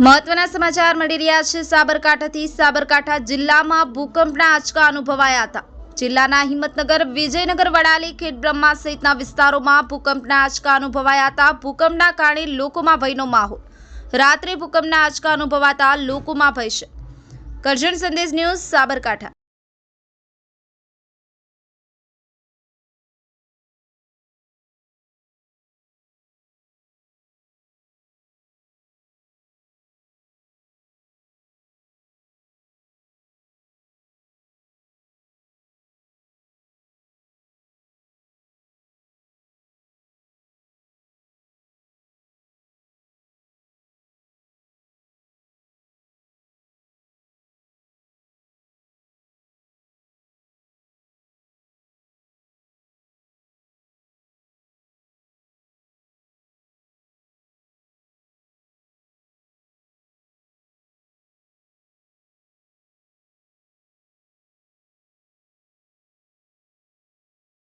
મહત્વના સમાચાર મળી રહ્યા છે. સાબરકાંઠાથી સાબરકાંઠા જિલ્લામાં ભૂકંપના આંચકા અનુભવાયા હતા. જિલ્લાના હિંમતનગર, વિજયનગર, વડાલી ખેડબ્રહ્મા સહિતના વિસ્તારોમાં ભૂકંપના આંચકા અનુભવાયા હતા. ભૂકંપના કારણે લોકોમાં ભયનો માહોલ. રાત્રે ભૂકંપના આંચકા અનુભવાતા લોકોમાં ભય છે. કરજણ સંદેશ ન્યૂઝ સાબરકાંઠા.